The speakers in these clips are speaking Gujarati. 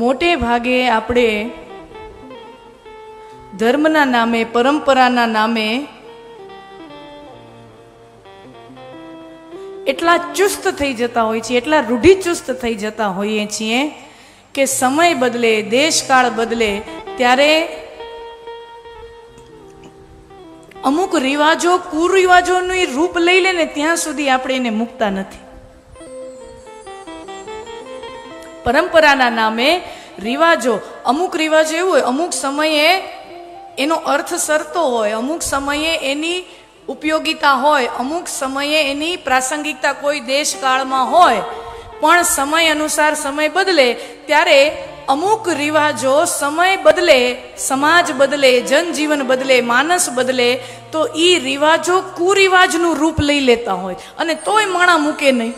મોટે ભાગે આપણે ધર્મના નામે, પરંપરાના નામે એટલા ચુસ્ત થઈ જતા હોય છીએ, એટલા રૂઢિચુસ્ત થઈ જતા હોઈએ છીએ કે સમય બદલે, દેશકાળ બદલે, ત્યારે અમુક રિવાજો, કુરિવાજોનું રૂપ લઈ લે ને ત્યાં સુધી આપણે એને મૂકતા નથી. પરંપરાના નામે રિવાજો. અમુક રિવાજ એવું હોય, અમુક સમયે એનો અર્થ સરતો હોય, અમુક સમયે એની ઉપયોગિતા હોય, અમુક સમયે એની પ્રાસંગિકતા કોઈ દેશકાળમાં હોય, પણ સમય અનુસાર સમય બદલે, ત્યારે અમુક રિવાજો સમય બદલે, સમાજ બદલે, જનજીવન બદલે, માનસ બદલે, તો એ રિવાજો કુરિવાજનું રૂપ લઈ લેતા હોય. અને તોય માણા મૂકે નહીં.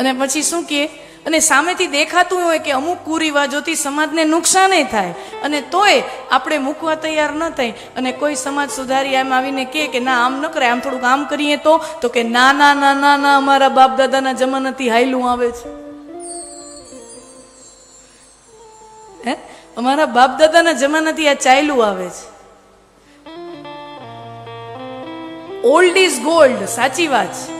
અને પછી શું કહે અને સામેથી દેખાતું હોય કે અમુક કુરિવાજોથી સમાજને નુકસાન થાય. અને તોય આપણે મૂકવા તૈયાર ન થાય અને કોઈ સમાજ સુધારી એમ આવીને કહે કે ના, આમ ન કરે આમ થોડુંક આમ કરીએ તો તો કે ના ના ના ના ના, અમારા બાપ દાદાના જમાનાથી હાયલું આવે છે. હે? અમારા બાપ દાદાના જમાનાથી આ ચાયલું આવે છે. ઓલ્ડ ઇઝ ગોલ્ડ સાચી વાત છે.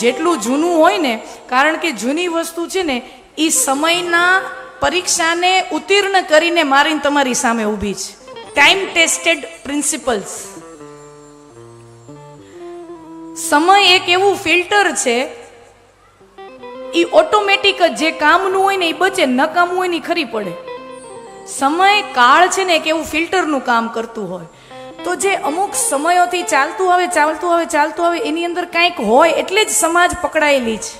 જેટલું જૂનું હોય ને, કારણ કે જૂની વસ્તુ છે ને, એ સમયના પરીક્ષાને ઉત્તીર્ણ કરીને મારીને તમારી સામે ઊભી છે. ટાઈમ ટેસ્ટેડ પ્રિન્સિપલ્સ સમય એક એવું ફિલ્ટર છે એ ઓટોમેટિક જ જે કામનું હોય ને એ બચે નકામું હોય ને ખરી પડે. સમય કાળ છે ને, એક એવું ફિલ્ટરનું કામ કરતું હોય. તો જે અમુક સમયોથી ચાલતું આવે ચાલતું આવે ચાલતું આવે, એની અંદર કંઈક હોય એટલે જ સમાજ પકડાયેલી છે.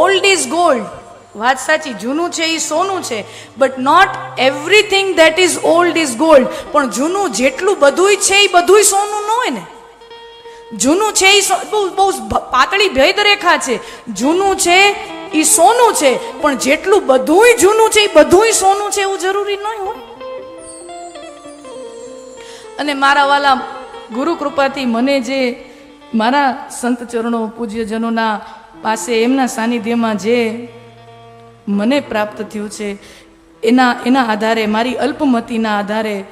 ઓલ્ડ ઇઝ ગોલ્ડ વાત સાચી, જૂનું છે, એ સોનું છે. But not everything that is old is gold પણ જૂનું જેટલું બધુંય છે, એ બધુંય સોનું ન હોય ને. જૂનું છે, એ બહુ બહુ પાતળી ભેદ રેખા છે. જૂનું છે, એ સોનું છે. પણ જેટલું બધુંય જૂનું છે, એ બધુંય સોનું છે એવું જરૂરી ન હોય. અને મારા વાલા ગુરુ કૃપાથી મને જે મારા સંત ચરણો પૂજ્યજનોના પાસે એમના સાનિધ્યમાં જે મને પ્રાપ્ત થયું છે, એના એના આધારે, મારી અલ્પમતીના આધારે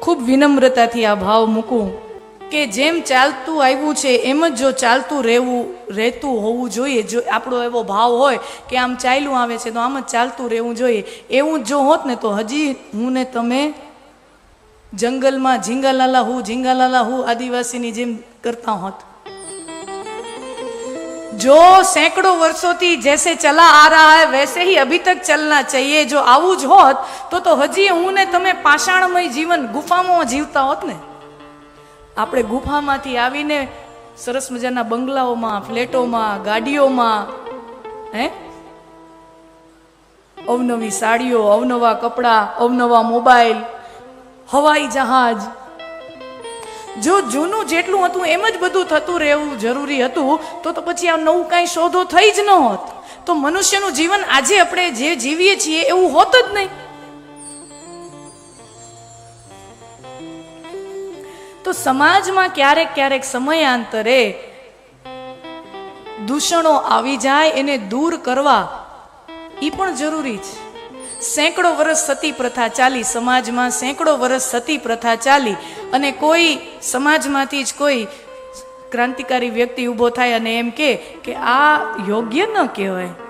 ખૂબ વિનમ્રતાથી આ ભાવ મૂકું. કે જેમ ચાલતું આવ્યું છે, એમ જ જો ચાલતું રહેવું, રહેતું હોવું જોઈએ. જો આપણો એવો ભાવ હોય કે આમ ચાલ્યું આવે છે, તો આમ જ ચાલતું રહેવું જોઈએ. એવું જો હોત ને, તો હજી હું ને તમે જંગલમાં ઝીંગાલાલા હું ઝીંગાલાલા હું, આદિવાસીની જેમ કરતા હોત. જો સેંકડો વર્ષોથી જૈસે ચલા આ રહા હૈ, વૈસે હી અભી તક ચલના ચાહીએ. જો આવું જ હોત, તો તો હજી હું ને તમે પાષાણમય જીવન ગુફામાં જીવતા હોત ને. આપણે ગુફામાંથી આવીને સરસ મજાના બંગલાઓમાં, ફ્લેટોમાં, ગાડીઓમાં, હે? અવનવી સાડીઓ, અવનવા કપડાં, અવનવા મોબાઈલ, હવાઈ જહાજ. જો જૂનું જેટલું હતું એમ જ બધું થતું રહેવું જરૂરી હતું, તો તો પછી આ નવું કાંઈ શોધો થઈ જ ન હોત. તો મનુષ્યનું જીવન આજે આપણે જે જીવીએ છીએ એવું હોત જ નહીં. સમાજમાં ક્યારેક ક્યારેક સમયાંતરે દૂષણો આવી જાય, એને દૂર કરવા એ પણ જરૂરી છે. સેંકડો વર્ષ સતી પ્રથા ચાલી, સમાજમાં સેંકડો વર્ષ સતી પ્રથા ચાલી અને કોઈ સમાજમાંથી જ કોઈ ક્રાંતિકારી વ્યક્તિ ઊભો થાય અને એમ કે આ યોગ્ય ન કહેવાય.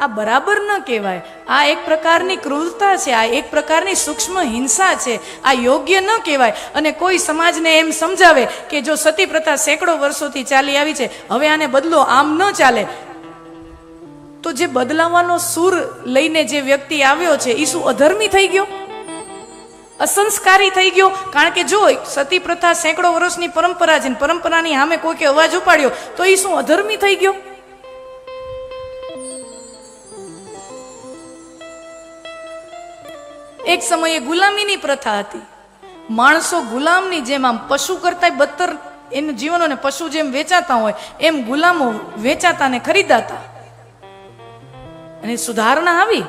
આ બરાબર ન કહેવાય. આ એક પ્રકારની ક્રૂરતા છે, આ એક પ્રકારની સૂક્ષ્મ હિંસા છે, આ યોગ્ય ન કહેવાય. અને કોઈ સમાજને એમ સમજાવે કે જો સતી પ્રથા સેંકડો વર્ષોથી ચાલી આવી છે, હવે આને બદલો, આમ ન ચાલે. તો જે બદલાવાનો સૂર લઈને જે વ્યક્તિ આવ્યો છે એ શું અધર્મી થઈ ગયો? અસંસ્કારી થઈ ગયો? કારણ કે જો સતી પ્રથા સેંકડો વર્ષની પરંપરા છે પરંપરાની સામે કોઈ કે અવાજ ઉપાડ્યો, તો એ શું અધર્મી થઈ ગયો? એક સમયે ગુલામીની પ્રથા હતી માણસો ગુલામની જેમ આમ પશુ કરતા બદતર એનું જીવનોને પશુ જેમ વેચાતા હોય એમ ગુલામો વેચાતા ને ખરીદાતા અને સુધારણા આવી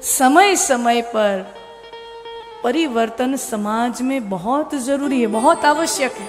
સમય સમય પર परिवर्तन समाज में बहुत जरूरी है बहुत आवश्यक है